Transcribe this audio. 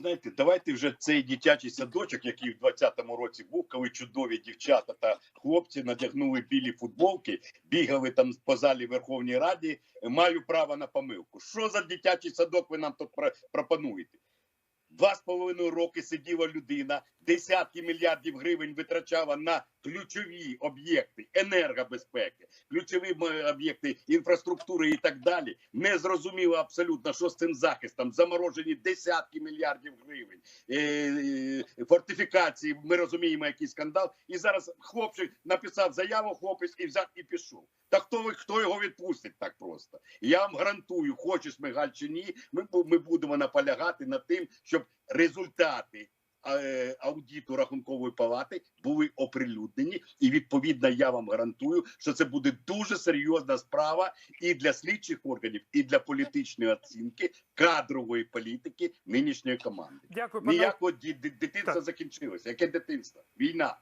знаєте, давайте вже цей дитячий садочок, який в 20-му році був, коли чудові дівчата та хлопці надягнули білі футболки, бігали там по залі Верховній Раді. Маю право на помилку. Що за дитячий садок ви нам тут пропонуєте? Два з половиною роки сиділа людина, десятки мільярдів гривень витрачала на ключові об'єкти енергобезпеки, ключові об'єкти інфраструктури і так далі. Не зрозуміло абсолютно, що з цим захистом. Заморожені десятки мільярдів гривень. Е, е, фортифікації. Ми розуміємо, який скандал. І зараз хлопчик написав заяву, хлопець і взяв і пішов. Та хто ви хто його відпустить так просто? Я вам гарантую, хочеш Мигаль чи ні, ми, ми будемо наполягати над тим, щоб результати аудиту рахункової палати були оприлюднені, і відповідно я вам гарантую, що це буде дуже серйозна справа і для слідчих органів, і для політичної оцінки кадрової політики нинішньої команди. Дякую, пане Ніякого дитинства закінчилося. Яке дитинство? Війна.